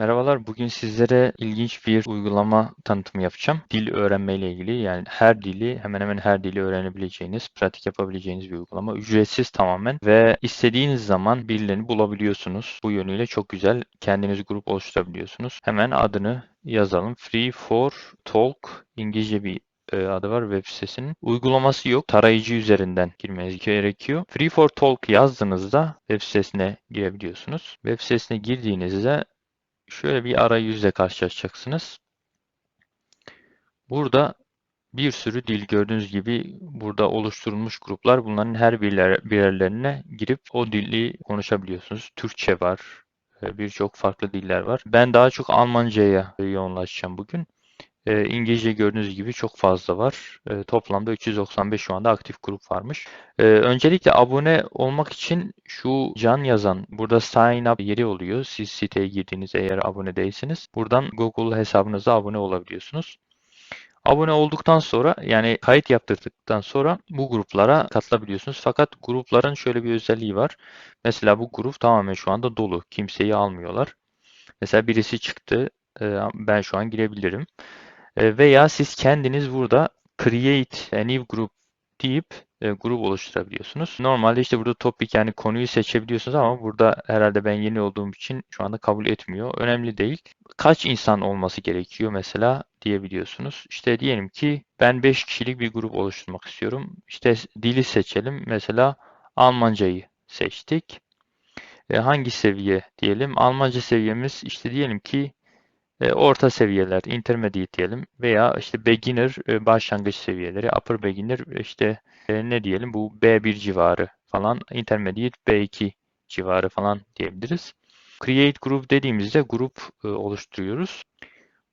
Merhabalar, bugün sizlere ilginç bir uygulama tanıtımı yapacağım. Dil öğrenme ile ilgili yani her dili, hemen hemen her dili öğrenebileceğiniz, pratik yapabileceğiniz bir uygulama. Ücretsiz tamamen ve istediğiniz zaman birilerini bulabiliyorsunuz. Bu yönüyle çok güzel. Kendiniz grup oluşturabiliyorsunuz. Hemen adını yazalım. Free for Talk İngilizce bir e, adı var web sitesinin. Uygulaması yok. Tarayıcı üzerinden girmeniz gerekiyor. Free for Talk yazdığınızda web sitesine girebiliyorsunuz. Web sitesine girdiğinizde şöyle bir arayüzle karşılaşacaksınız. Burada bir sürü dil gördüğünüz gibi burada oluşturulmuş gruplar. Bunların her birler, birerlerine girip o dili konuşabiliyorsunuz. Türkçe var. e, Birçok farklı diller var. Ben daha çok Almanca'ya yoğunlaşacağım bugün. E, İngilizce gördüğünüz gibi çok fazla var. E, toplamda 395 şu anda aktif grup varmış. E, öncelikle abone olmak için şu can yazan burada sign up yeri oluyor. Siz siteye girdiğiniz eğer abone değilseniz buradan Google hesabınıza abone olabiliyorsunuz. Abone olduktan sonra yani kayıt yaptırdıktan sonra bu gruplara katılabiliyorsunuz. Fakat grupların şöyle bir özelliği var. Mesela bu grup tamamen şu anda dolu. Kimseyi almıyorlar. Mesela birisi çıktı. Ben şu an girebilirim. E, Veya siz kendiniz burada create a new group deyip e, grup oluşturabiliyorsunuz. Normalde işte burada topic yani konuyu seçebiliyorsunuz ama burada herhalde ben yeni olduğum için şu anda kabul etmiyor. Önemli değil. Kaç insan olması gerekiyor mesela diyebiliyorsunuz. İşte diyelim ki ben 5 kişilik bir grup oluşturmak istiyorum. İşte dili seçelim. Mesela Almancayı seçtik. E, hangi seviye diyelim? Almanca seviyemiz işte diyelim ki orta seviyeler, intermediate diyelim veya işte beginner e, başlangıç seviyeleri, upper beginner işte e, ne diyelim bu B1 civarı falan, intermediate B2 civarı falan diyebiliriz. Create group dediğimizde grup e, oluşturuyoruz.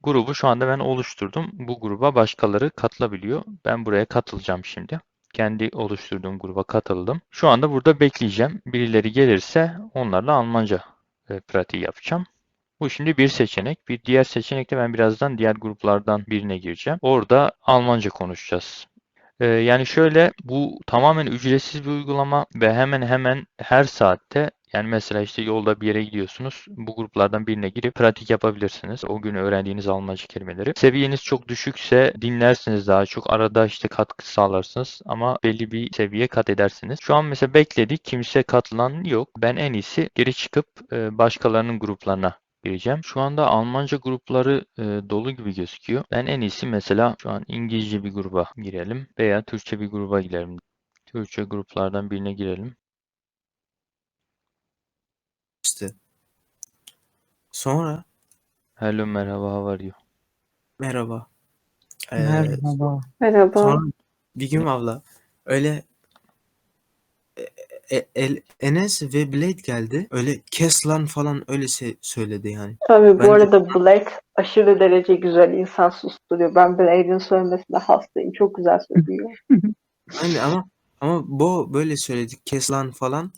Grubu şu anda ben oluşturdum. Bu gruba başkaları katılabiliyor. Ben buraya katılacağım şimdi. Kendi oluşturduğum gruba katıldım. Şu anda burada bekleyeceğim. Birileri gelirse onlarla Almanca e, pratiği yapacağım. Bu şimdi bir seçenek. Bir diğer seçenek de ben birazdan diğer gruplardan birine gireceğim. Orada Almanca konuşacağız. Ee, yani şöyle bu tamamen ücretsiz bir uygulama ve hemen hemen her saatte yani mesela işte yolda bir yere gidiyorsunuz. Bu gruplardan birine girip pratik yapabilirsiniz. O gün öğrendiğiniz Almanca kelimeleri. Seviyeniz çok düşükse dinlersiniz daha çok. Arada işte katkı sağlarsınız ama belli bir seviye kat edersiniz. Şu an mesela bekledik. Kimse katılan yok. Ben en iyisi geri çıkıp e, başkalarının gruplarına gireceğim. Şu anda Almanca grupları e, dolu gibi gözüküyor. Ben en iyisi mesela şu an İngilizce bir gruba girelim veya Türkçe bir gruba girelim. Türkçe gruplardan birine girelim. İşte. Sonra Hello, merhaba, how are you? merhaba. Ee, Merhaba. Merhaba. sonra Begüm abla öyle e- El- Enes ve Blade geldi. Öyle Keslan falan öyle se- söyledi yani. Tabii bu Bence- arada Black aşırı derece güzel insan susturuyor. Ben Blake'in söylemesine hastayım. Çok güzel söylüyor. Aynen ama ama bu böyle söyledi Keslan falan.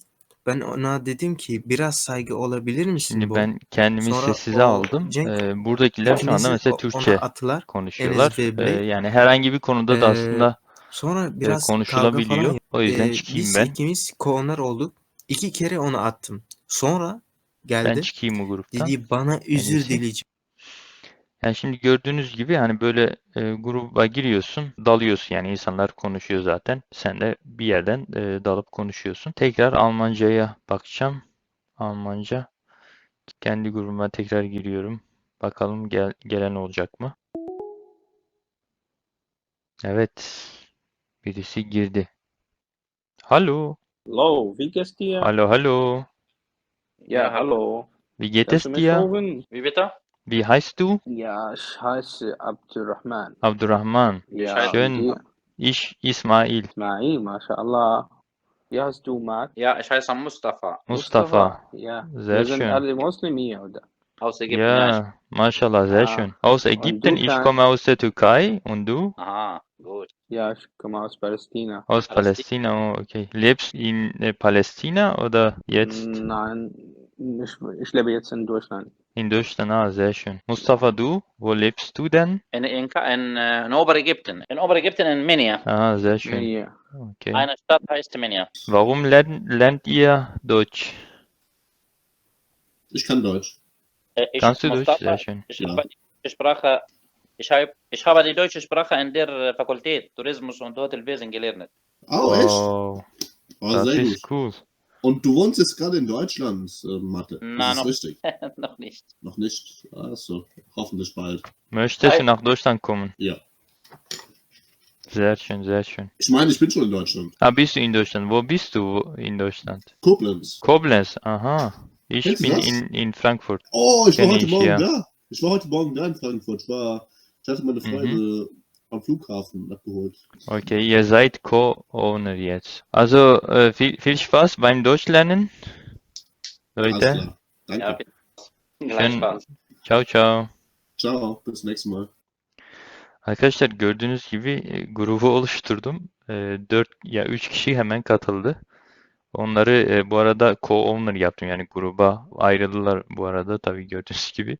Ben ona dedim ki biraz saygı olabilir misin Şimdi bu? ben kendimi Sonra sessize o aldım. Cenk Ee, buradakiler şu anda mesela Türkçe ona attılar. konuşuyorlar. Ee, yani herhangi bir konuda da Ee, aslında Sonra e, biraz kavga konuşulabiliyor. falan O yüzden Ee, çıkayım biz ben. ikimiz koonlar olduk. İki kere onu attım. Sonra Ben geldi. çıkayım bu gruptan. Dedi bana özür iyisi. dileyeceğim. Yani şimdi gördüğünüz gibi hani böyle e, gruba giriyorsun, dalıyorsun yani insanlar konuşuyor zaten. Sen de bir yerden e, dalıp konuşuyorsun. Tekrar Almanca'ya bakacağım. Almanca. Kendi grubuma tekrar giriyorum. Bakalım gel, gelen olacak mı? Evet. Birisi girdi. Hallo. Hallo, wie geht's dir? Hallo, hallo. Ja, hallo. Wie geht Kannst es du mich dir? hören? Wie bitte? Wie heißt du? Ja, ich heiße Abdurrahman. Abdurrahman. Ja, Schön. und? Ich Ismail. Ismail, mashallah. Wie heißt du, Marc? Ja, ich heiße Mustafa. Mustafa. Ja, Sehr wir sind schön. alle Muslim hier, oder? Aus Ägypten. Ja. Maşallah, sehr Ja. schön. Aus Ägypten, ich komme aus der Türkei und du? Aha, gut. Ja, ich komme aus Palästina. Aus Palästina. Palästina, oh, okay. Lebst in äh, Palästina oder jetzt Nein, ich, ich lebe jetzt in Deutschland. in Deutschland? Ah, sehr schön. Mustafa, du, wo lebst du denn? In, in, in, äh, in Oberägypten. In Oberägypten in Minya. Ah, sehr schön. Ja. Okay. Eine Stadt heißt Minya. Warum lernt, lernt ihr Deutsch? Ich kann Deutsch. Äh, Ich, Kannst du Deutsch? Mustafa, Sehr schön. ich Ja. Sprache, ich habe, ich habe die deutsche Sprache in der äh, Fakultät Tourismus und Hotelwesen gelernt. Oh, echt? Wow, Oh, das sehr gut. ist cool. Und du wohnst jetzt gerade in Deutschland, äh, Mathe. Na, das ist noch- richtig. Noch nicht. Noch nicht. Also, hoffentlich bald. Möchtest du nach Deutschland kommen? Ja. Sehr schön, sehr schön. Ich meine, ich bin schon in Deutschland. Ah, bist du in Deutschland? Wo bist du in Deutschland? Koblenz. Koblenz, aha. Ich Kennst bin in, in Frankfurt. Oh, ich war Kenn heute ich, Morgen ja. da. Ich war heute Morgen da in Frankfurt. Ich war, ich hatte Mhm. meine Freunde am Flughafen abgeholt. Okay, ihr seid Co-Owner jetzt. Also äh, viel, viel Spaß beim Deutschlernen, Alles Leute. Danke. Ja, gleich Spaß. Ciao ciao. Ciao, bis nächstes Mal. Arkadaşlar gördüğünüz gibi e, grubu oluşturdum. E, 4 ya 3 kişi hemen katıldı. Onları e, bu arada co-owner yaptım yani gruba ayrıldılar bu arada tabii gördüğünüz gibi.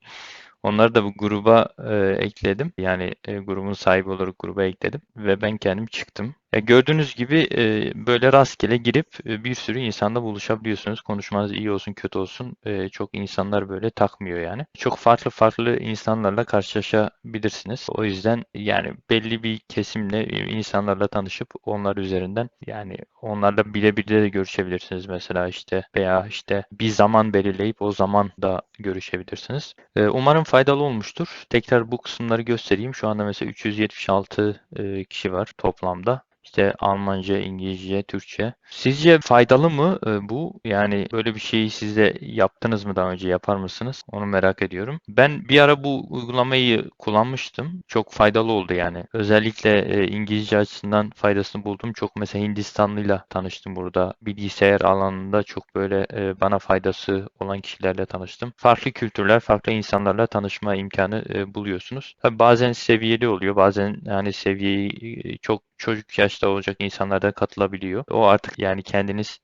Onları da bu gruba e, ekledim. Yani e, grubun sahibi olarak gruba ekledim ve ben kendim çıktım. E, gördüğünüz gibi e, böyle rastgele girip e, bir sürü insanla buluşabiliyorsunuz. Konuşmanız iyi olsun kötü olsun e, çok insanlar böyle takmıyor yani. Çok farklı farklı insanlarla karşılaşabilirsiniz. O yüzden yani belli bir kesimle e, insanlarla tanışıp onlar üzerinden yani onlarla birebir de görüşebilirsiniz mesela işte veya işte bir zaman belirleyip o zaman da görüşebilirsiniz. E, umarım faydalı olmuştur. Tekrar bu kısımları göstereyim. Şu anda mesela 376 e, kişi var toplamda. İşte Almanca, İngilizce, Türkçe. Sizce faydalı mı e, bu? Yani böyle bir şeyi siz de yaptınız mı daha önce yapar mısınız? Onu merak ediyorum. Ben bir ara bu uygulamayı kullanmıştım. Çok faydalı oldu yani. Özellikle e, İngilizce açısından faydasını buldum. Çok mesela Hindistanlıyla tanıştım burada. Bilgisayar alanında çok böyle e, bana faydası olan kişilerle tanıştım. Farklı kültürler, farklı insanlarla tanışma imkanı buluyorsunuz. Tabii bazen seviyeli oluyor. Bazen yani seviyeyi çok çocuk yaşta olacak insanlar da katılabiliyor. O artık yani kendiniz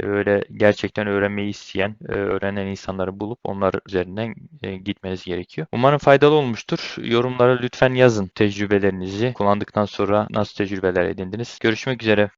öyle gerçekten öğrenmeyi isteyen, e, öğrenen insanları bulup onlar üzerinden e, gitmeniz gerekiyor. Umarım faydalı olmuştur. Yorumlara lütfen yazın tecrübelerinizi. Kullandıktan sonra nasıl tecrübeler edindiniz. Görüşmek üzere.